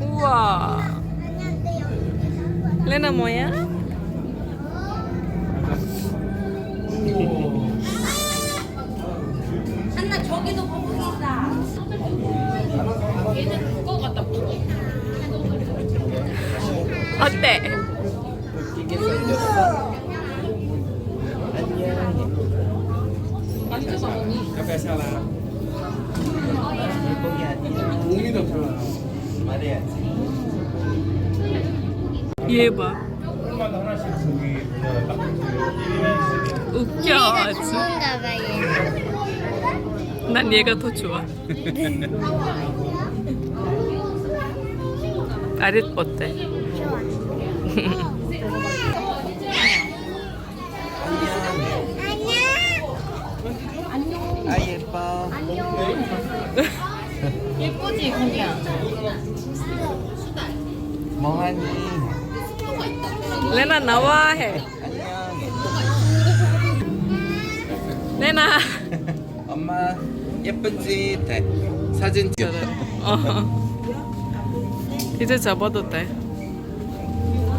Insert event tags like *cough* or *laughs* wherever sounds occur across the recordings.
우와. 레나 뭐야? 한나 저기도 거북이 있다. 얘는 그거 같다. 어때? Café salado. Umido 얘 봐. 조금만 하나씩 저기 뭐야 딱 웃겨 아주. 좋은가 봐 얘. 난 얘가 더 좋아. *laughs* 아랫 어때? 안녕. 아 예뻐. *laughs* 예쁘지, 거기야. 뭐하니? 레나 나와 해. 안녕. 레나. 엄마 예쁘지? 네. 사진 찍. 어. 이제 접어도 돼.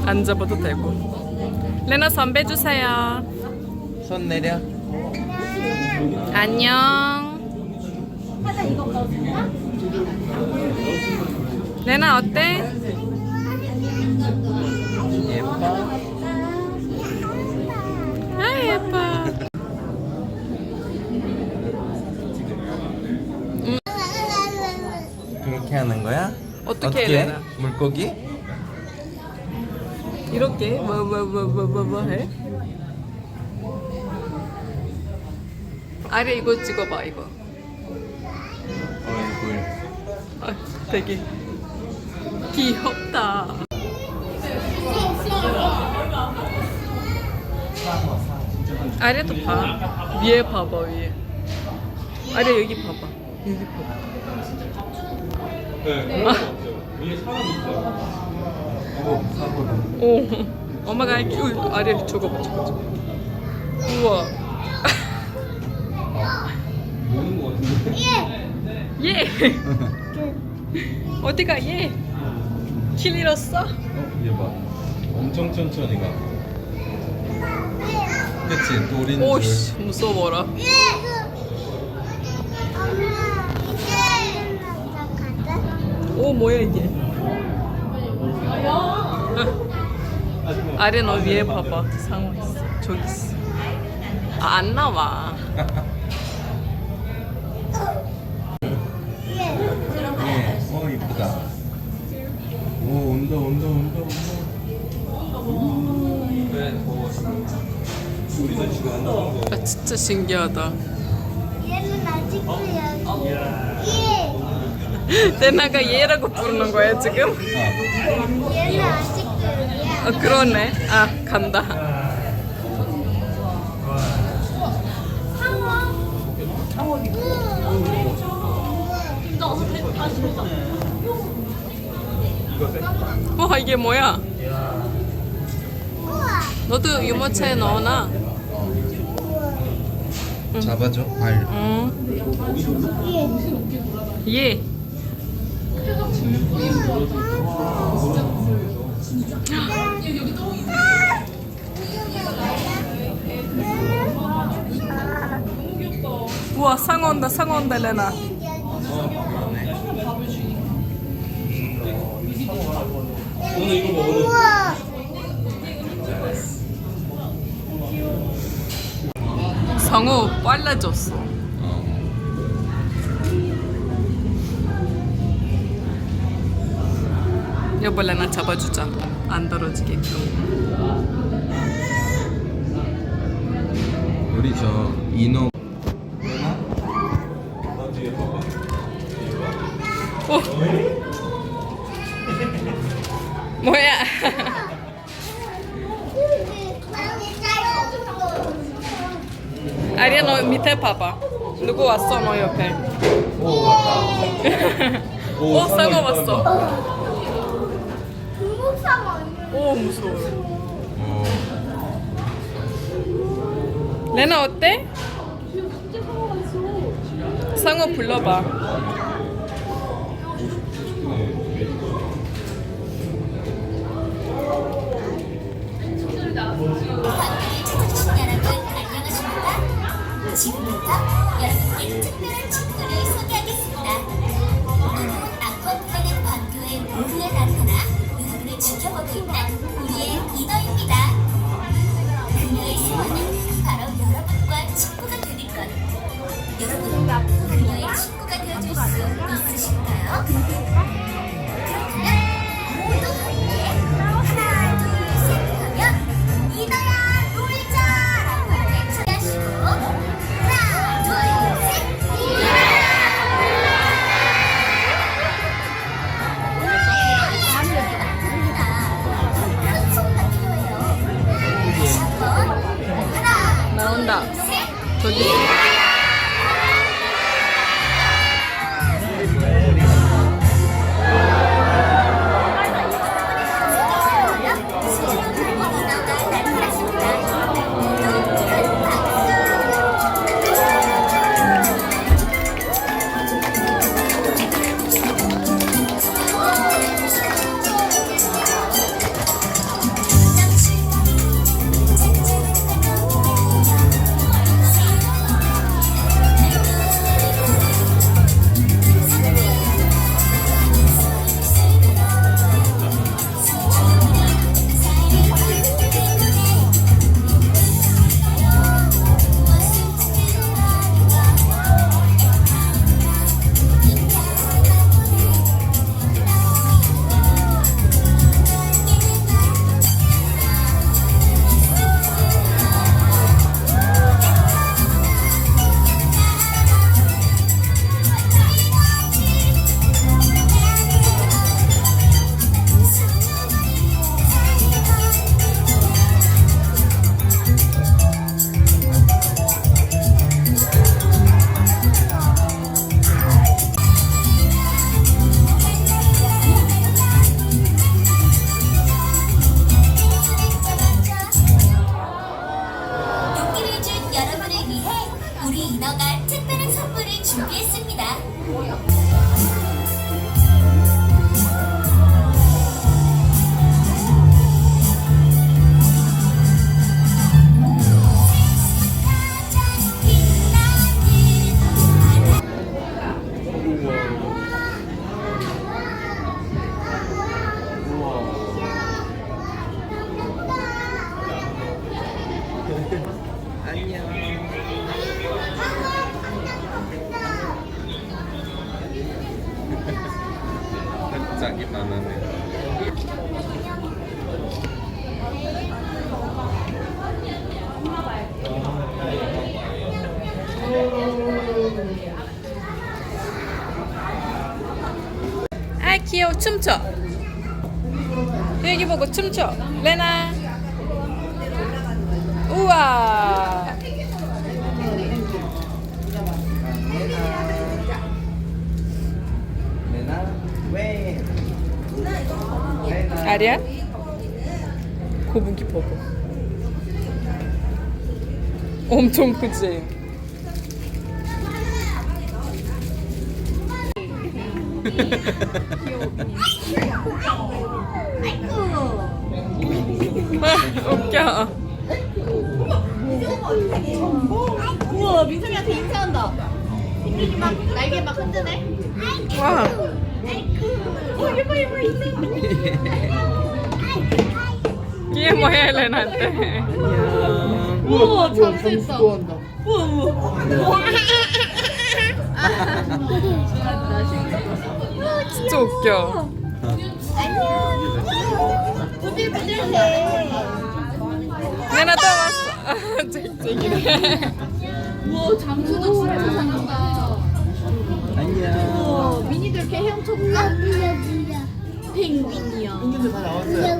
안 접어도 되고. 레나 선배 주세요. 손 내려. 안녕. 레나 어때? 예뻐. 아 예뻐. 그렇게 하는 거야? 어떻게 해, 레나? 물고기? 이렇게 뭐 뭐 뭐 뭐 뭐 뭐 해? 아래 이거 찍어봐 이거. 얼굴. 아, 되게 귀엽다. 아래도 봐. 위에 봐봐 위에. 아래 여기 봐봐. 여기 봐봐. 네. 위에 사람 있어. 오, 사고다. 오, 엄마가 이렇게 우, 아래 저거 봐, 저거. 저거. 우와. 모는 거 같은데? 예. 어디가 얘? 길 잃었어? 어, 얘 봐. 엄청 천천히 가. 그치, 노린 줄. 오씨 무서워라. 오 뭐야 이게? 아래 너 위에 봐봐 상어 있어 저기 있어 아, 안 나와 *laughs* 진짜 신기하다 얘는 아직도 여기. 얘. 내나가 얘라고 부르는 거야 지금? 얘는 아직도 여기야. 아 그러네 아 간다 와 이게 뭐야 너도 유모차에 넣어놔 잡아줘? 발. 응 예. 우와 상어 온다 상어 온다 레나. 오늘 이거 뭐오 상어 빨라졌어 여보 레나 잡아주자 안 떨어지게끔 우리 저 인어. 아리야 너 밑에 봐봐 누구 왔어 너 옆에 오 왔다. 오, 오 상어 왔어 중국상 아니야? 오 무서워 오. 레나 어때? 상어 불러봐. 짝이 많았네. 아 귀여워 춤춰. 여기 보고 춤춰. 레나. 우와. 내나 왜? 내나 아리야? 거북이 봐봐. 엄청 크지? 아, *laughs* 웃겨. 우와 민성이한테 인사한다. 민성이 막 날개 막 흔드네. 와. 인성. 얘 뭐야 레나한테. 우와 잠수했다. 우와 우와. 진짜 웃겨. *laughs* 부들부들해. 레나 또 왔어. *laughs* 쨍쨍이네. 우와 잠수도 진짜 잘한다. 우와 헤엄쳐볼까? 뭐야 뭐야 펭귄이야. 친구들 다 나왔어요.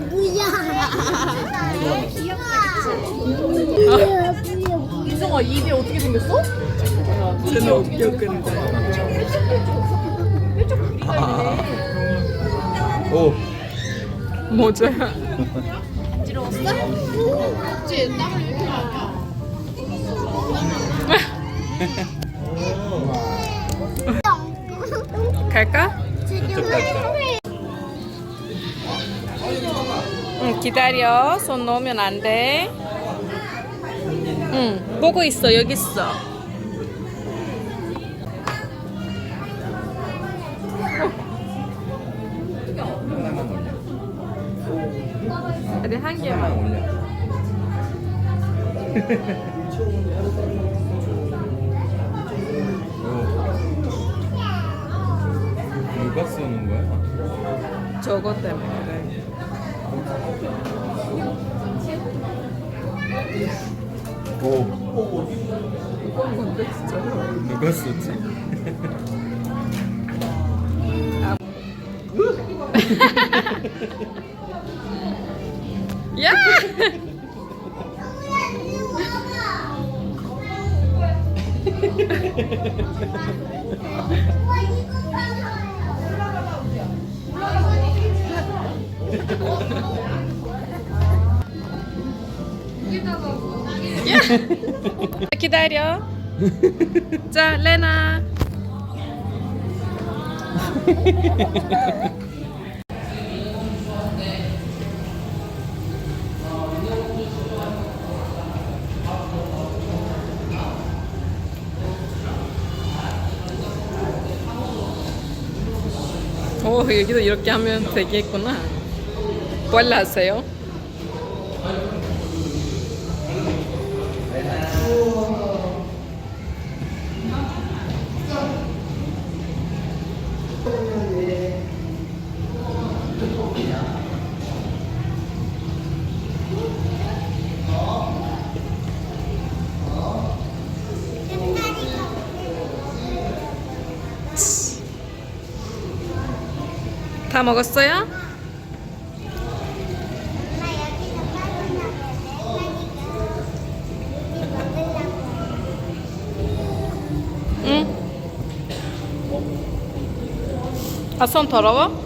*laughs* 이 입이 어떻게 생겼어? 쟤는 근데. 뾰족 부리가 있네. 오. 모자야. 어지러웠어? 그치 땀을 이렇게 나냐? *laughs* 갈까? 응, 기다려. 손 놓으면 안 돼. 응, 보고 있어. 여기 있어. 올려. 어디 한 개만. *laughs* 누가 쏘는 거야? 저거 때문에. 오. 뭔데 진짜? 누가? 야! 야! 기다려. *laughs* 자, 레나. 오, 여기도 이렇게 하면 되겠구나. 뭘 하세요? 먹었어요? 응? 아, 손 더러워?